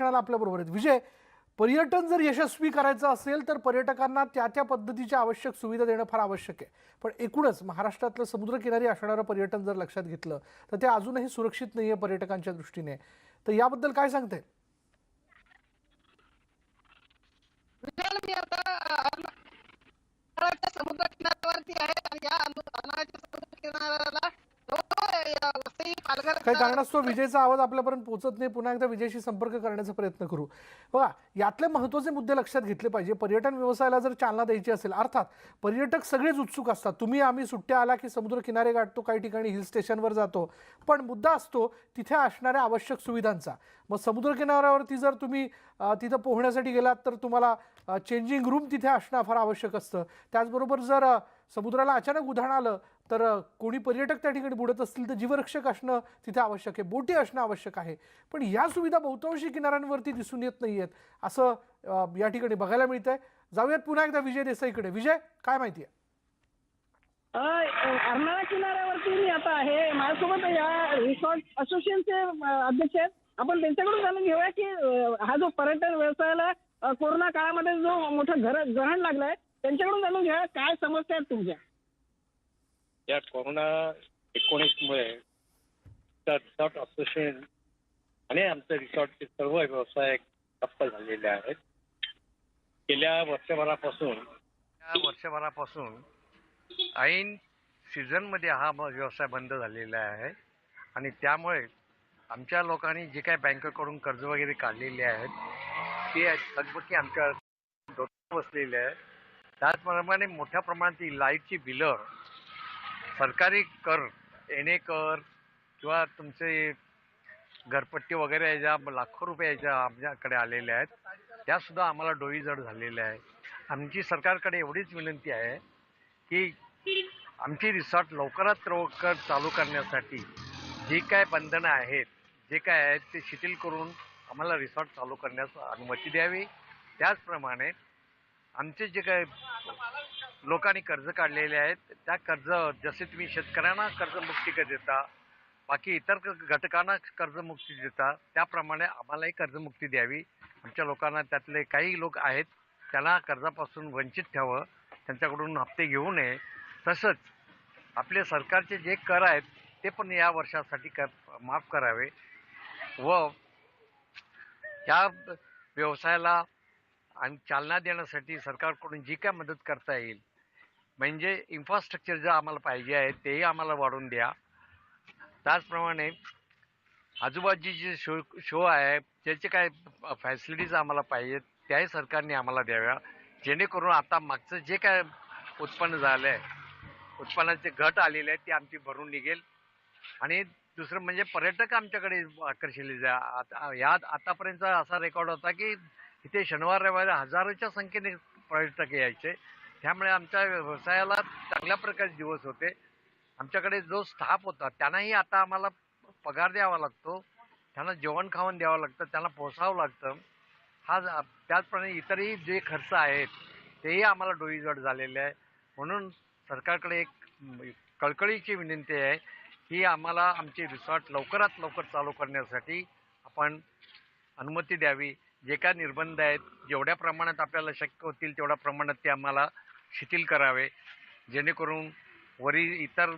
क्षणाला आपल्याबरोबर आहेत. विजय पर्यटन जर यशस्वी करायचं असेल तर पर्यटकांना त्या त्या पद्धतीच्या आवश्यक सुविधा देणं फार आवश्यक आहे. पण एकूणच महाराष्ट्रातलं समुद्रकिनारी असणारं पर्यटन जर लक्षात घेतलं तर ते अजूनही सुरक्षित नाही आहे पर्यटकांच्या दृष्टीने. तर याबद्दल काय सांगते समुद्र किनाऱ्यावरती आहे आणि या समुद्र किनाऱ्याला काही कारणास्तव विजयचा आवाज आपल्यापर्यंत पोहोचत नाही. पुन्हा एकदा विजयशी संपर्क करण्याचा प्रयत्न करू. बघा यातले महत्त्वाचे मुद्दे लक्षात घेतले पाहिजे. पर्यटन व्यवसायाला जर चालना द्यायची असेल अर्थात पर्यटक सगळेच उत्सुक असतात. तुम्ही आम्ही सुट्ट्या आला की समुद्र किनारे गाठतो काही ठिकाणी हिल स्टेशनवर जातो. पण मुद्दा असतो तिथे असणाऱ्या आवश्यक सुविधांचा. मग समुद्र किनाऱ्यावरती जर तुम्ही तिथं पोहण्यासाठी गेलात तर तुम्हाला चेंजिंग रूम तिथे असणं फार आवश्यक असतं. त्याचबरोबर जर समुद्राला अचानक उधाण आलं तर कोणी पर्यटक त्या ठिकाणी बुडत असतील तर जीवरक्षक असणं तिथे आवश्यक आहे बोटी असणं आवश्यक आहे. पण या सुविधा बहुतांशी किनाऱ्यांवरती दिसून येत नाही आहेत असं या ठिकाणी बघायला मिळतंय. जाऊयात पुन्हा एकदा विजय देसाईकडे. विजय काय माहिती आहे? अर्नाळा किनाऱ्यावरती मी आता आहे. माझ्यासोबत या रिसॉर्ट असोसिएशनचे अध्यक्ष आहेत. आपण त्यांच्याकडून जाणून घेऊया की हा जो पर्यटन व्यवसायाला कोरोना काळामध्ये जो मोठं घर ग्रहण लागलाय त्यांच्याकडून जाणून घ्या काय समस्या आहेत तुमच्या. या कोरोना एकोणीस मुळे रिसॉर्ट असोसिएशन आणि आमचे रिसॉर्टचे सर्व व्यवसाय ठप्प झालेले आहेत. गेल्या वर्षभरापासून या वर्षभरापासून ऐन सीझनमध्ये हा व्यवसाय बंद झालेला आहे. आणि त्यामुळे आमच्या लोकांनी जे काही बँकेकडून कर्ज वगैरे काढलेले आहेत ते लगबकी आमच्या बसलेले आहे त्याचप्रमाणे मोठ्या प्रमाणात ही लाईटची बिलं सरकारी कर एने कर किंवा तुमचे घरपट्टी वगैरे ज्या लाखो रुपयाच्या आमच्याकडे आलेल्या आहेत त्यासुद्धा आम्हाला डोईजड झालेल्या आहे आमची सरकारकडे एवढीच विनंती आहे की आमची रिसॉर्ट लवकरात लवकर चालू करण्यासाठी जी काय बंधनं आहेत जे काय आहेत ते शिथिल करून आम्हाला रिसॉर्ट चालू करण्यास अनुमती द्यावी. त्याचप्रमाणे आमचे जे काय लोकांनी कर्ज काढलेले आहेत. त्या कर्ज जसे तुम्ही शेतकऱ्यांना कर्जमुक्ती देता बाकी इतर घटकांना कर्जमुक्ती देता त्याप्रमाणे आम्हालाही कर्जमुक्ती द्यावी. आमच्या लोकांना त्यातले काही लोक आहेत त्यांना कर्जापासून वंचित ठेवावं त्यांच्याकडून हप्ते घेऊ नये. तसंच आपले सरकारचे जे कर आहेत ते पण या वर्षासाठी कर माफ करावे. व या व्यवसायाला आणि चालना देण्यासाठी सरकारकडून जी काय मदत करता येईल म्हणजे इन्फ्रास्ट्रक्चर जे आम्हाला पाहिजे आहे तेही आम्हाला वाढवून द्या. त्याचप्रमाणे आजूबाजूचे जे शो शो आहे त्याचे काय फॅसिलिटीज आम्हाला पाहिजेत त्याही सरकारने आम्हाला द्याव्या. जेणेकरून आता मागचं जे काय उत्पन्न झालं आहे उत्पन्नाचे घट आलेले आहेत ते आमची भरून निघेल. आणि दुसरं म्हणजे पर्यटक आमच्याकडे आकर्षिले जा आता या आतापर्यंतचा असा रेकॉर्ड होता की इथे शनिवार रविवारी हजारोच्या संख्येने पर्यटक यायचे. त्यामुळे आमच्या व्यवसायाला चांगल्या प्रकारचे दिवस होते. आमच्याकडे जो स्टाफ होता त्यांनाही आता आम्हाला पगार द्यावा लागतो. त्यांना जेवण खावण द्यावं लागतं त्यांना पोसावं लागतं. हा त्याचप्रमाणे इतरही जे खर्च आहेत तेही आम्हाला डोईजड झालेले आहे. म्हणून सरकारकडे एक कळकळीची विनंती आहे की आम्हाला आमचे रिसॉर्ट लवकरात लवकर चालू करण्यासाठी आपण अनुमती द्यावी. जे काय निर्बंध आहेत जेवढ्या प्रमाणात आपल्याला शक्य होतील तेवढ्या प्रमाणात ते आम्हाला शिथिल करावे जेणेकरून वरी इतर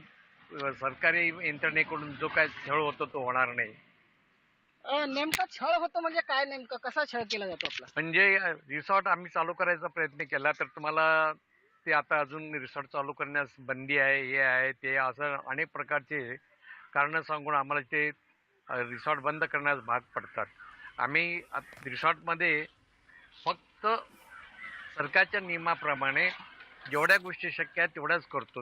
सरकारी यंत्रणेकडून जो काय छळ होतो तो होणार नाही. नेमका छळ होतो म्हणजे काय नेमकं? कसा छळ केला जातो आपला? म्हणजे रिसॉर्ट आम्ही चालू करायचा प्रयत्न केला तर तुम्हाला ते आता अजून रिसॉर्ट चालू करण्यास बंदी आहे हे आहे ते असं अनेक प्रकारचे कारणं सांगून आम्हाला ते रिसॉर्ट बंद करण्यास भाग पडतात. आम्ही रिसॉर्टमध्ये फक्त सरकारच्या नियमाप्रमाणे जेवढ्या गोष्टी शक्य आहेत तेवढ्याच करतोस.